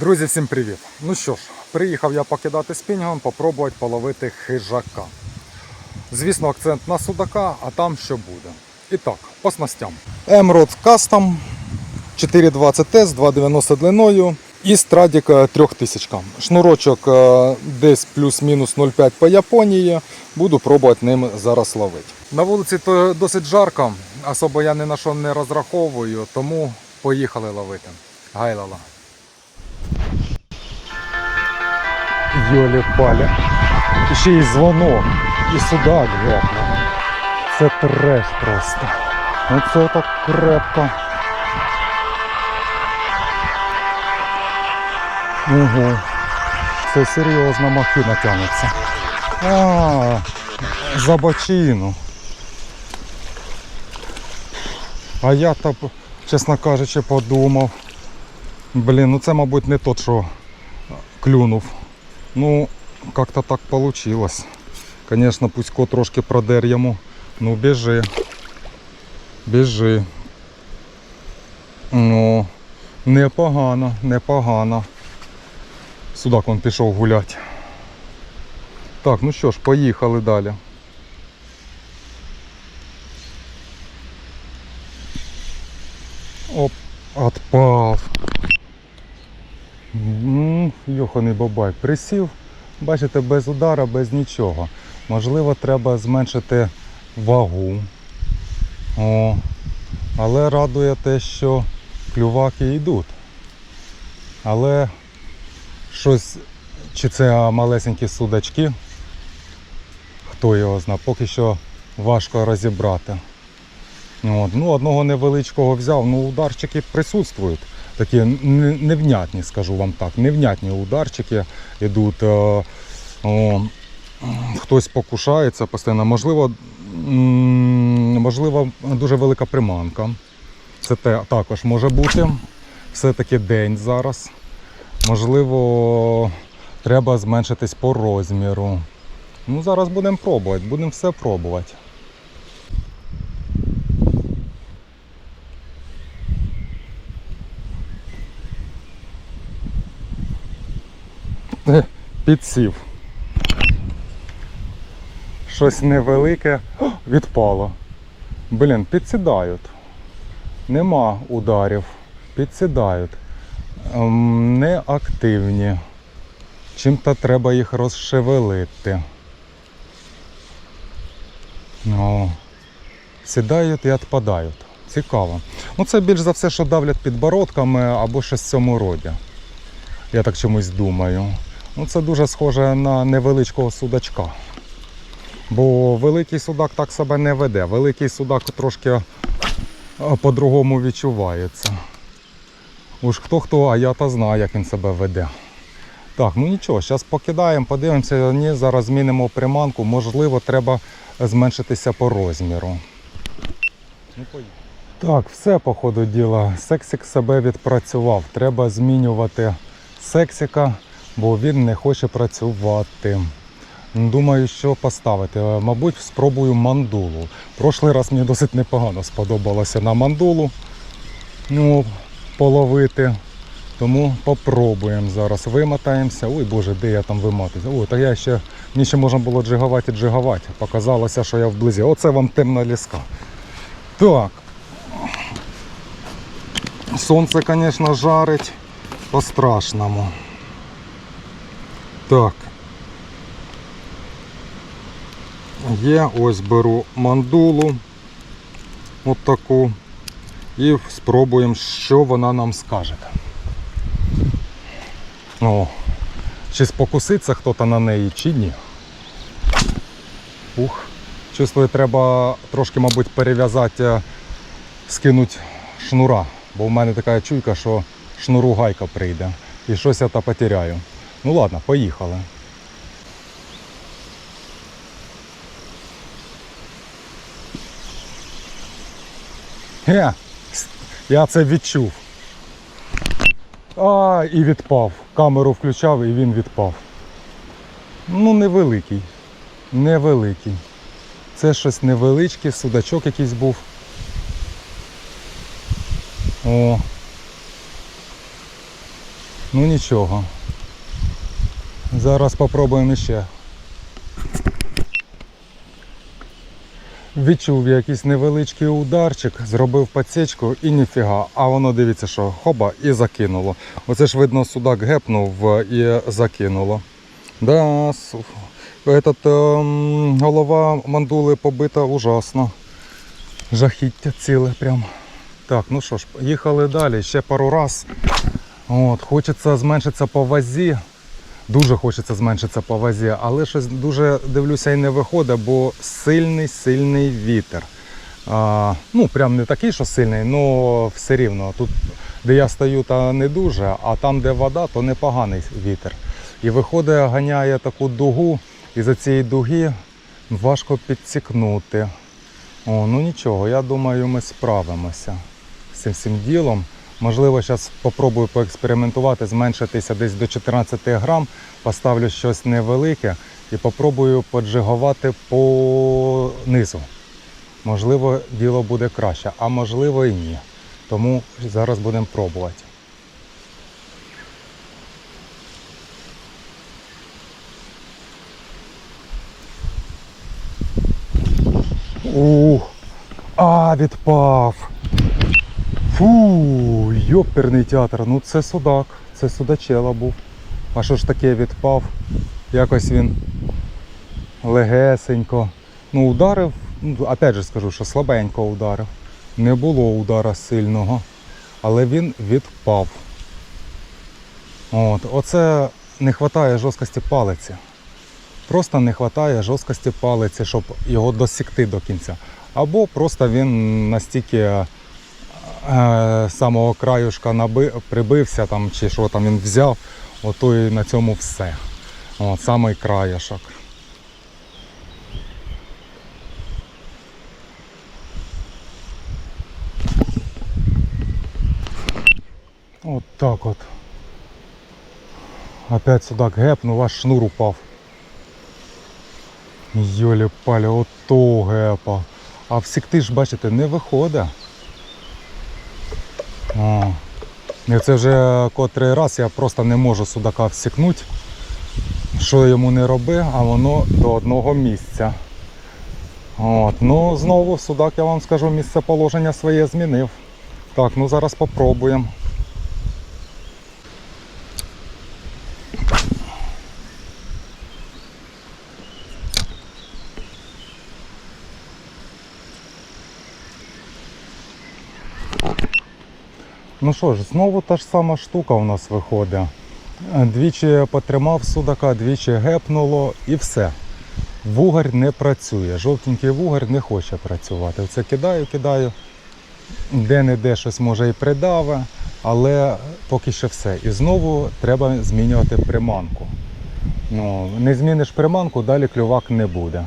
Друзі, всім привіт! Ну що ж, приїхав я покидати спінгом, попробувати половити хижака. Звісно, акцент на судака, а там що буде. І так, по снастям. Emerald Custom 420S 290 длиною і страдік е, 3000. Шнурочок е, десь плюс-мінус 0,5 по Японії. Буду пробувати ним зараз ловити. На вулиці то досить жарко, особо я ні на що не розраховую, тому поїхали ловити. Гайлала. Йолі паля. І ще й дзвонок, і судак гепнув. Це треш просто. Ну це так крепко. Ого. Це серйозна махина тягнеться. А, за бочину. А я так, чесно кажучи, подумав. Блін, ну це, мабуть, не тот, що клюнув. Ну, как-то так получилось. Конечно, Пусько трошки продер йому. Ну, біжи. Біжи. Ну, непогано, непогано. Судак он пішов гуляти. Так, ну що ж, поїхали далі. Оп, отпав. Йоханий бабай присів. Бачите, без удара, без нічого. Можливо, треба зменшити вагу. О, але радує те, що клюваки йдуть. Але щось, чи це малесенькі судачки, хто його знає, поки що важко розібрати. От. Ну, одного невеличкого взяв, ну ударчики присутствують. Такі невнятні, скажу вам так, невнятні ударчики йдуть. е, хтось покушається постійно. Можливо, можливо, дуже велика приманка. Це також може бути. Все-таки день зараз. Можливо, треба зменшитись по розміру. Ну, зараз будемо пробувати, будемо все пробувати. Підсів. Щось невелике О, відпало. Блін, підсідають. Нема ударів. Підсідають. Ем, Неактивні. Чим-то треба їх розшевелити. Ну, сідають і відпадають. Цікаво. Ну це більш за все, що давлять підбородками або щось в цьому роді. Я так чомусь думаю. Ну, це дуже схоже на невеличкого судачка. Бо великий судак так себе не веде. Великий судак трошки е, по-другому відчувається. Уж хто хто, а я то знаю, як він себе веде. Так, ну нічого, зараз покидаємо, подивимося, ні, зараз змінимо приманку. Можливо, треба зменшитися по розміру. Ну, так, все по ходу діла. Сексик себе відпрацював. Треба змінювати сексика, бо він не хоче працювати. Думаю, що поставити. Е, Мабуть, спробую мандулу. Прошлий раз мені досить непогано сподобалося на мандулу ну, половити. Тому попробуємо зараз. Вимотаємося. Ой Боже, де я там вимотаюся? Ой, та я ще мені ще можна було джигувати і джигувати. Показалося, що я вблизі. Оце вам темна ліска. Так. Сонце, звісно, жарить по-страшному. Так. Є, ось беру мандулу. От таку. І спробуємо, що вона нам скаже. О, чи спокуситься хтось на неї, чи ні. Ух. Чувствую, треба трошки, мабуть, перев'язати, е, скинути шнура. Бо в мене така чуйка, що шнуру гайка прийде. І щось я та потеряю. Ну ладно, поїхали. Ге, я це відчув. А, і відпав. Камеру включав і він відпав. Ну, невеликий. Невеликий. Це щось невеличке, судачок якийсь був. О. Ну нічого. Зараз попробуємо ще. Відчув якийсь невеличкий ударчик, зробив подсечку і ніфіга. А воно дивіться, що хоба і закинуло. Оце ж видно, судак гепнув е, і закинуло. Да, этот, ем, голова мандули побита ужасно. Жахіття ціле прям. Так, ну що ж, їхали далі, ще пару раз. От, хочеться зменшитися по вазі. Дуже хочеться зменшитися по вазі, але щось дуже дивлюся і не виходить, бо сильний, сильний вітер. А, ну, прям не такий, що сильний, але все рівно. Тут, де я стою, та не дуже, а там, де вода, то непоганий вітер. І виходить, ганяє таку дугу, і за цієї дуги важко підсікнути. О, ну нічого, я думаю, ми справимося з цим всім ділом. Можливо, зараз спробую поекспериментувати, зменшитися десь до 14 грам, поставлю щось невелике і попробую поджигувати по низу. Можливо, діло буде краще, а можливо і ні. Тому зараз будемо пробувати. Ух, а, відпав. Фу, йоперний театр. Ну це судак, це судачела був. А що ж таке відпав? Якось він легесенько. Ну, ударив, ну, опять же скажу, що слабенько ударив. Не було удара сильного, але він відпав. От, оце не вистачає жорсткості палиці. Просто не вистачає жорсткості палиці, щоб його досікти до кінця. Або просто він настільки е, самого краюшка наби, прибився там, чи що там він взяв, ото і на цьому все. От, самий краюшок. От так от. Опять судак гепнув, аж шнур упав. Йолі палі, ото гепа. А всікти ж, бачите, не виходить. О. Це вже котрий раз я просто не можу судака всікнути. Що йому не роби, а воно до одного місця. От. Ну, знову судак, я вам скажу, місце положення своє змінив. Так, ну зараз попробуємо. Ну що ж, знову та ж сама штука у нас виходить. Е, Двічі потримав судака, двічі гепнуло і все. Вугар не працює. Жовтенький вугар не хоче працювати. Оце кидаю, кидаю. Де-не-де щось може і придаве, але поки що все. І знову треба змінювати приманку. Ну, не зміниш приманку, далі клювак не буде.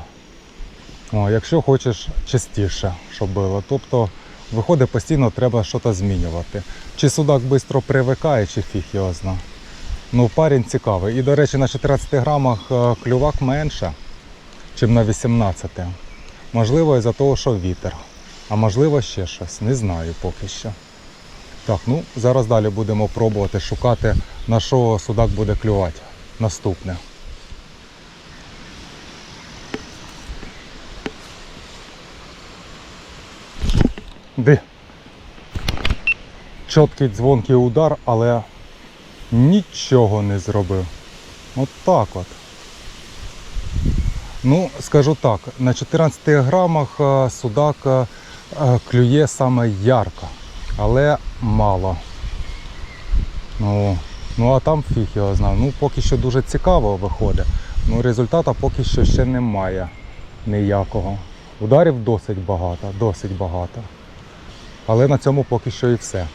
О, якщо хочеш частіше, щоб було. Тобто виходить постійно треба щось змінювати. Чи судак швидко привикає, чи фіг його зна. Ну, парень цікавий. І, до речі, на 14 грамах е, клювак менше, ніж на 18. Можливо, із-за того, що вітер. А можливо ще щось. Не знаю поки що. Так, ну зараз далі будемо пробувати шукати, на що судак буде клювати. Наступне. Ди. Чіткий дзвонкий удар, але нічого не зробив. От так от. Ну, скажу так, на 14 грамах е, судак е, е, клює саме ярко, але мало. Ну, ну а там фіг його знав. Ну, поки що дуже цікаво виходить. Ну, результату поки що ще немає ніякого. Ударів досить багато, досить багато. Але на цьому поки що і все.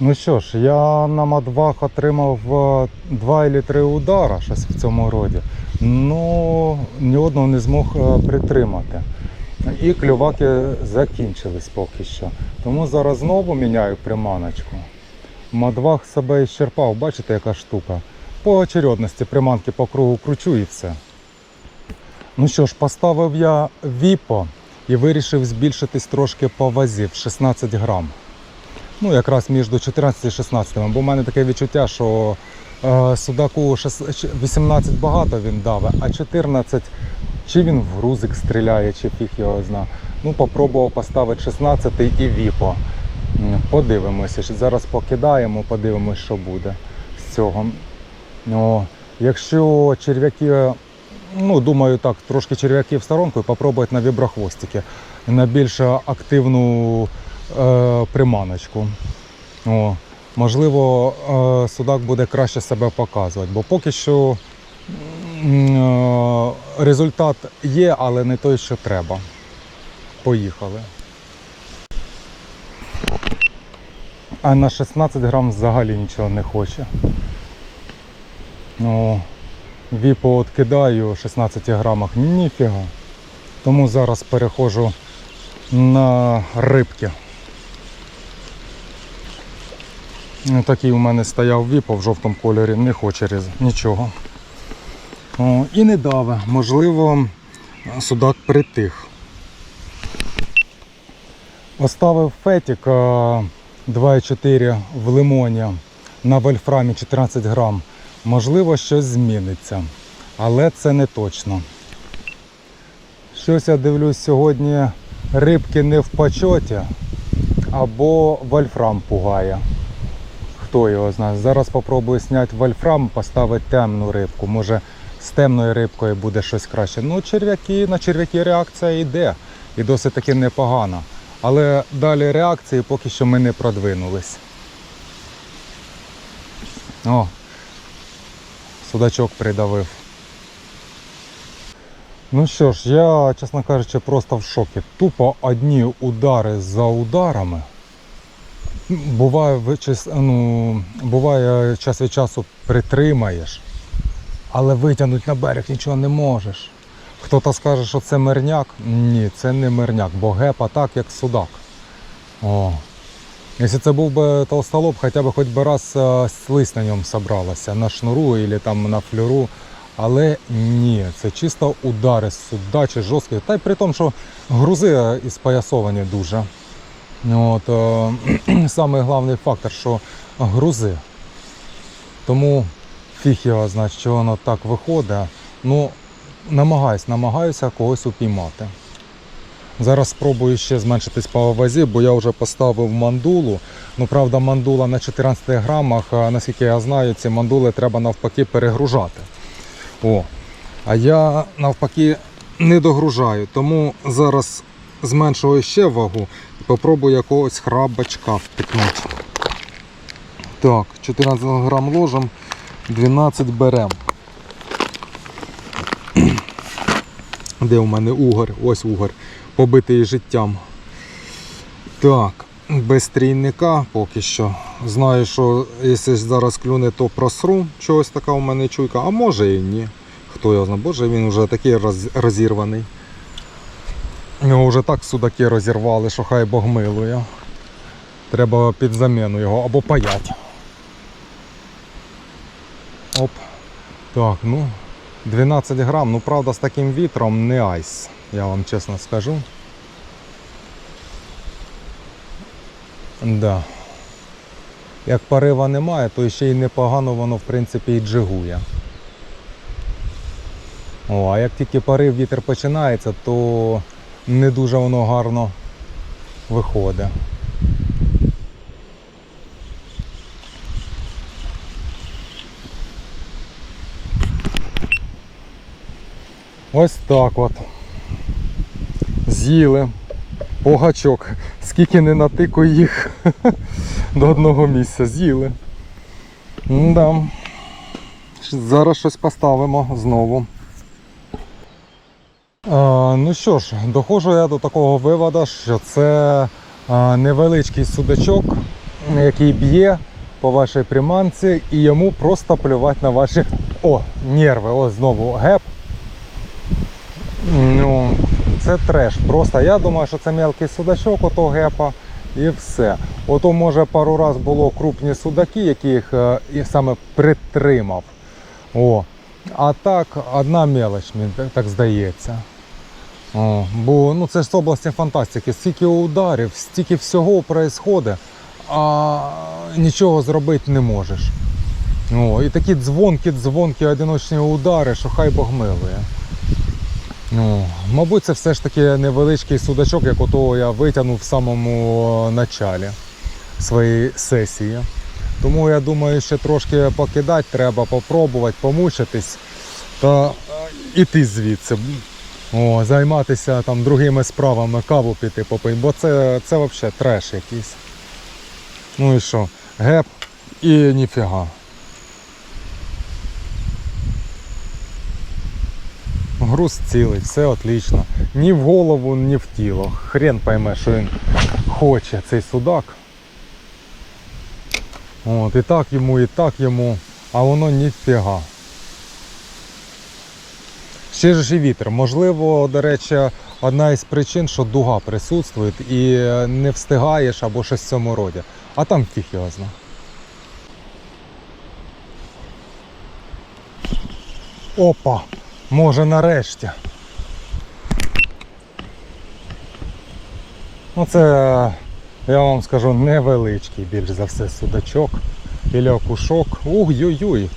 Ну що ж, я на мадвах отримав е, два або три удара, щось в цьому роді. Ну, ні одного не змог е, притримати. І клюваки закінчились поки що. Тому зараз знову міняю приманочку. Мадвах себе іщерпав, бачите, яка штука. По очередності приманки по кругу кручу і все. Ну що ж, поставив я віпо і вирішив збільшитись трошки по вазі в 16 грам. Ну, якраз між 14 і 16. Бо в мене таке відчуття, що е, Судаку 18 багато він даве, а 14 чи він в грузик стріляє, чи фіг його зна. Ну, попробував поставити 16 і віпо. Подивимося. Зараз покидаємо, подивимось, що буде з цього. О, якщо черв'яки, ну думаю так, трошки черв'яків сторонкою, попробувати на віброхвостики, на більш активну е, приманочку. О, можливо, е, судак буде краще себе показувати, бо поки що е, результат є, але не той, що треба. Поїхали. А на 16 грам взагалі нічого не хоче. Ну, віпо откидаю в 16 грамах, ніфіга. Тому зараз переходжу на рибки. Ну, Такий у мене стояв віпо в жовтому кольорі, не хоче різ, нічого. О, і не даве. Можливо, судак притих. Поставив фетик 2,4 в лимоні на вольфрамі 14 грам. Можливо, щось зміниться, але це не точно. Щось я дивлюсь сьогодні рибки не в почоті або вольфрам пугає. Хто його знає. Зараз спробую зняти вольфрам, поставити темну рибку. Може з темною рибкою буде щось краще. Ну, черв'яки, на черв'яки реакція йде. І досить таки непогана. Але далі реакції поки що ми не продвинулись. О, судачок придавив. Ну що ж, я, чесно кажучи, просто в шокі. Тупо одні удари за ударами. Буває, ну, буває час від часу притримаєш, але витягнути на берег нічого не можеш. Хто-то скаже, що це мирняк. Ні, це не мирняк, бо гепа так, як судак. О. Якщо це був би толстолоб, хоча б хоч би раз е, слизь на ньому собралася, на шнуру або там на флюру. Але ні, це чисто удари з судачі жорсткі. Та й при тому, що грузи е, і споясовані дуже. От, е, самий головний фактор, що грузи. Тому фіг його знає, що воно так виходить. Ну, намагаюсь, намагаюся когось упіймати. Зараз спробую ще зменшитись по вазі, бо я вже поставив мандулу. Ну, правда, мандула на 14 грамах, а наскільки я знаю, ці мандули треба навпаки перегружати. О, а я навпаки не догружаю, тому зараз зменшую ще вагу і попробую якогось храбачка впікнути. Так, 14 грам ложим, 12 берем. Де у мене угор? Ось угор, побитий життям. Так, без трійника поки що. Знаю, що якщо зараз клюне, то просру. Чогось така у мене чуйка, а може і ні. Хто його знає, боже, він вже такий роз- розірваний. Його вже так судаки розірвали, що хай Бог милує. Треба під заміну його або паять. Оп. Так, ну, 12 грам, ну правда з таким вітром не айс, я вам чесно скажу. Да. Як порива немає, то ще й непогано воно в принципі і джигує. О, а як тільки порив вітер починається, то не дуже воно гарно виходить. Ось так от. З'їли. Погачок. Скільки не натику їх до одного місця. З'їли. Да. Зараз щось поставимо знову. А, ну що ж, доходжу я до такого виводу, що це невеличкий судачок, який б'є по вашій приманці, і йому просто плювати на ваші о, нерви. Ось знову геп. Ну, це треш. Просто я думаю, що це мелкий судачок, ото гепа і все. Ото може пару раз було крупні судаки, яких е, і саме притримав. О. А так, одна мелоч, мені так- здається. О, бо ну, це ж з області фантастики. Стільки ударів, стільки всього відбувається, а нічого зробити не можеш. О, і такі дзвонки, дзвонки, одиночні удари, що хай Бог милує. Ну, мабуть, це все ж таки невеличкий судачок, як ото я витягнув в самому началі своєї сесії. Тому я думаю, ще трошки покидати треба, попробувати, помучитись та е, іти звідси. О, займатися там другими справами, каву піти попити, бо це, це взагалі треш якийсь. Ну і що? Геп і ніфіга. Груз цілий, все отлично. Ні в голову, ні в тіло. Хрен пойме, що він хоче, цей судак. От, і так йому, і так йому, а воно ніфіга. Ще ж і вітер. Можливо, до речі, одна із причин, що дуга присутствує і не встигаєш або щось в цьому роді. А там фіг його зна. Опа! Може нарешті. Ну це, я вам скажу, невеличкий більш за все судачок. Біля окушок. Уй-ой-ой,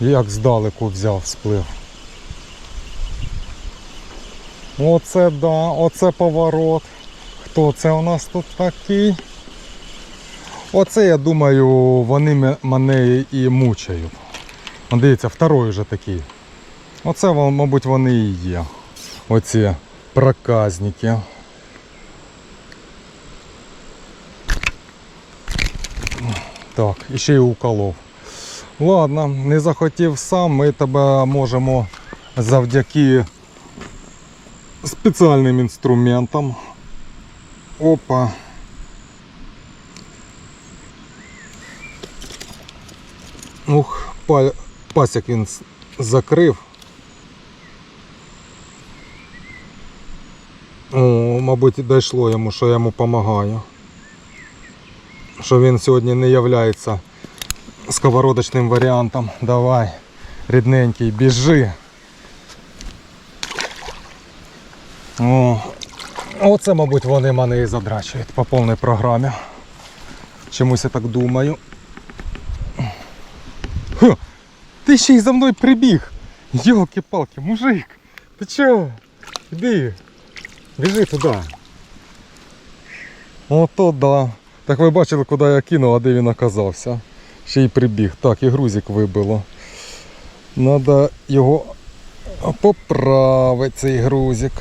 як здалеку взяв, сплив. Оце да, оце поворот. Хто це у нас тут такий? Оце, я думаю, вони мене і мучають. Дивіться, второй вже такий. Оце, мабуть, вони і є. Оці проказники. Так, і ще й уколов. Ладно, не захотів сам, ми тебе можемо завдяки спеціальним інструментам. Опа. Ух, пасік він закрив. О, мабуть, дійшло йому, що я йому допомагаю. Що він сьогодні не являється сковородочним варіантом. Давай, рідненький, біжи. О, оце, мабуть, вони мене і задрачують по повній програмі. Чомусь я так думаю. Ха, ти ще й за мною прибіг. Йолки-палки, мужик. Ти чого? Іди. Біжи туди. Ото да. Так ви бачили, куди я кинув, а де він оказався. Ще й прибіг. Так, і грузик вибило. Надо його поправити, цей грузик.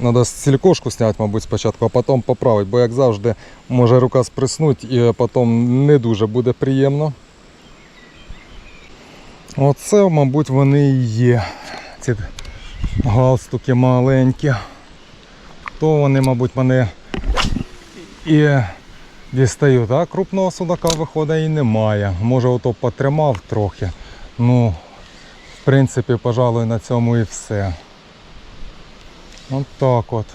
Надо силікошку зняти, мабуть, спочатку, а потім поправити, бо як завжди може рука сприснуть і потім не дуже буде приємно. Оце, мабуть, вони і є. Ці галстуки маленькі. То вони, мабуть, мене і дістають. А крупного судака виходить і немає. Може ото потримав трохи. Ну, в принципі, пожалуй, на цьому і все. От так от.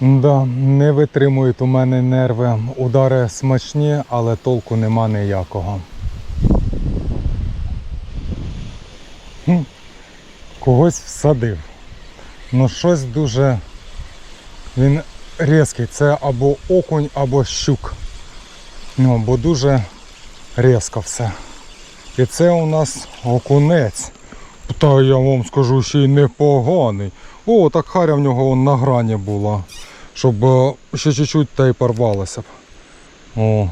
Да, не витримують у мене нерви. Удари смачні, але толку нема ніякого. Хм, когось всадив. Ну щось дуже він різкий. Це або окунь, або щук. Ну, бо дуже різко все. І це у нас окунець. Та я вам скажу, ще й непоганий. О, так харя в нього на грані була. Щоб е, ще чуть-чуть та й порвалося б. О,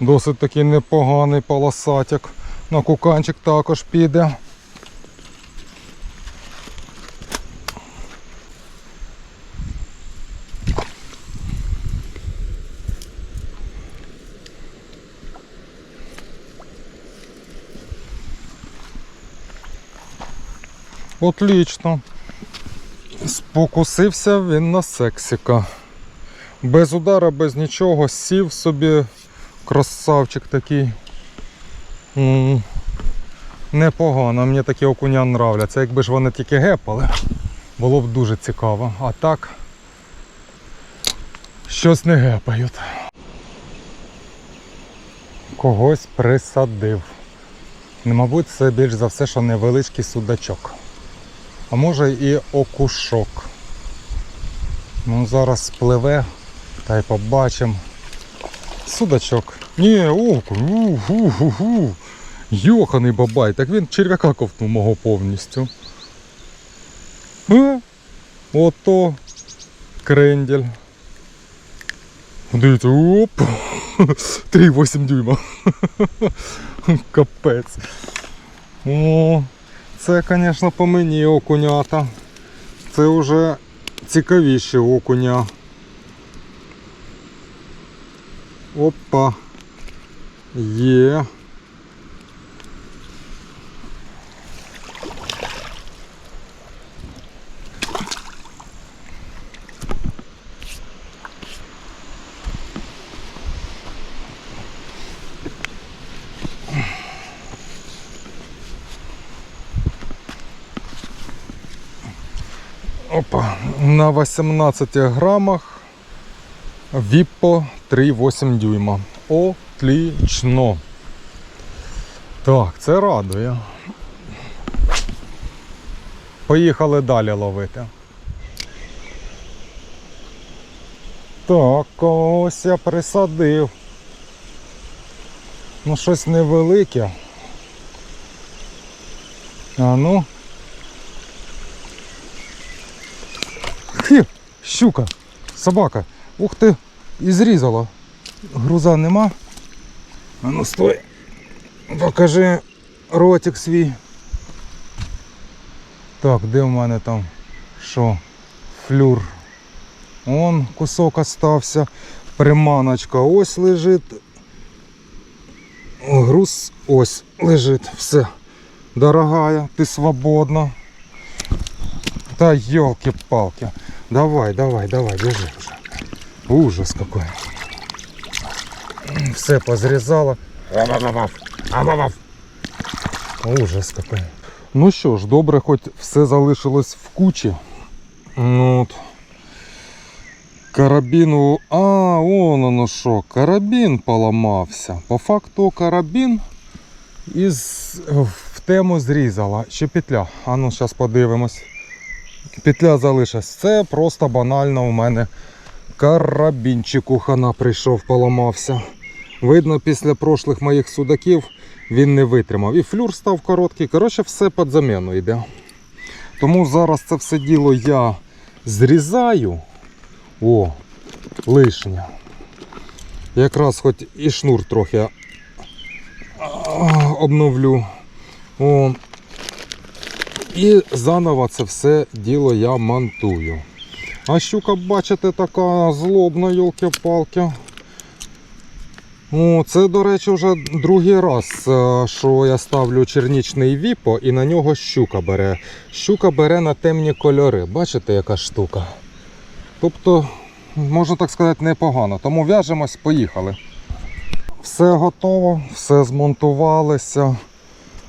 досить такий непоганий полосатик. На куканчик також піде. Отлично. Спокусився він на сексіка. Без удара, без нічого, сів собі красавчик такий. Непогано, мені такі окуня нравляться. Якби ж вони тільки гепали, було б дуже цікаво. А так щось не гепають. Когось присадив. Мабуть, це більш за все, що невеличкий судачок. А може і окушок. Ну, зараз спливе та й побачимо. Судачок. Ні, окунь. У-ху-ху-ху. Йоханий бабай, так він черв'яка ковтнув мого повністю. Е? Ото крендель. Дивіться, оп! 3,8 дюйма. Капець. О, це, звісно, по мені окунята. Це вже цікавіші окуня. Опа. Є. Опа, на 18 грамах Віппо 3,8 дюйма. Отлично. Так, це радує. Поїхали далі ловити. Так, ось я присадив. Ну, щось невелике. А ну. Щука, собака. Ух ти, і зрізала. Груза нема. А ну стой. Покажи ротик свій. Так, де в мене там що? Флюр. Он кусок остався. Приманочка ось лежить. Груз ось лежить. Все. Дорогая, ти свободна. Та елки-палки. Давай, давай, давай, бежи уже. Ужас какой. Все позрізало. Ужас какой. Ну що ж, добре, хоч все залишилось в кучі. Ну, от. Карабіну. А, он оно що, карабін поламався. По факту карабін із в тему зрізала. Ще петля. А ну зараз подивимось. Петля залишилась. Це просто банально у мене карабінчик у хана прийшов, поламався. Видно, після прошлих моїх судаків він не витримав. І флюр став короткий. Коротше, все під заміну йде. Тому зараз це все діло я зрізаю. О, лишнє. Якраз хоч і шнур трохи обновлю. О, і заново це все діло я монтую. А щука, бачите, така злобна, йолки-палки. О, це, до речі, вже другий раз, е, що я ставлю чернічний віпо і на нього щука бере. Щука бере на темні кольори. Бачите, яка штука? Тобто, можна так сказати, непогано. Тому в'яжемось, поїхали. Все готово, все змонтувалося.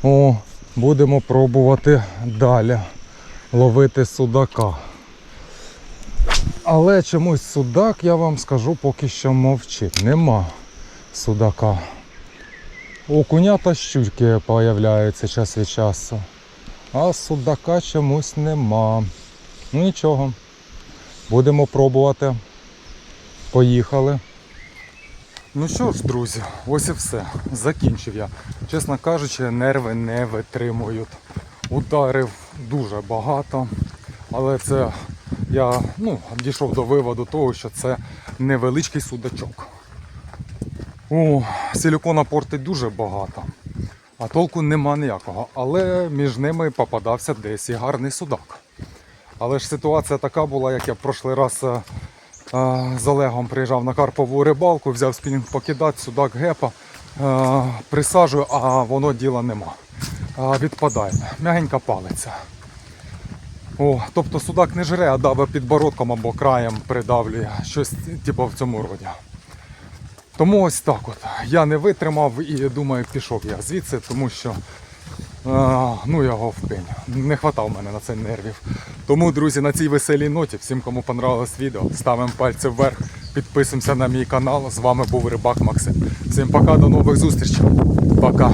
О, будемо пробувати далі ловити судака. Але чомусь судак, я вам скажу, поки що мовчить. Нема судака. Окуня та щуки появляються час від часу. А судака чомусь нема. Ну нічого. Будемо пробувати. Поїхали. Ну що ж, друзі, ось і все. Закінчив я. Чесно кажучи, нерви не витримують. Ударив дуже багато, але це я ну, дійшов до виводу того, що це невеличкий судачок. О, силікона портить дуже багато, а толку нема ніякого. Але між ними попадався десь і гарний судак. Але ж ситуація така була, як я в прошлий раз е, з Олегом приїжджав на карпову рибалку, взяв спінінг покидати, судак гепа, присаджую, а воно діла нема. Відпадає. Мягенька палиця. О, тобто судак не жре, а даве підбородком або краєм придавлює. Щось типу в цьому роді. Тому ось так от. Я не витримав і думаю, пішов я звідси, тому що ну його в пень. Не хватав мене на це нервів. Тому, друзі, на цій веселій ноті, всім, кому понравилось відео, ставимо пальці вверх, підписуємося на мій канал. З вами був Рибак Максим. Всім пока, до нових зустрічей. Пока.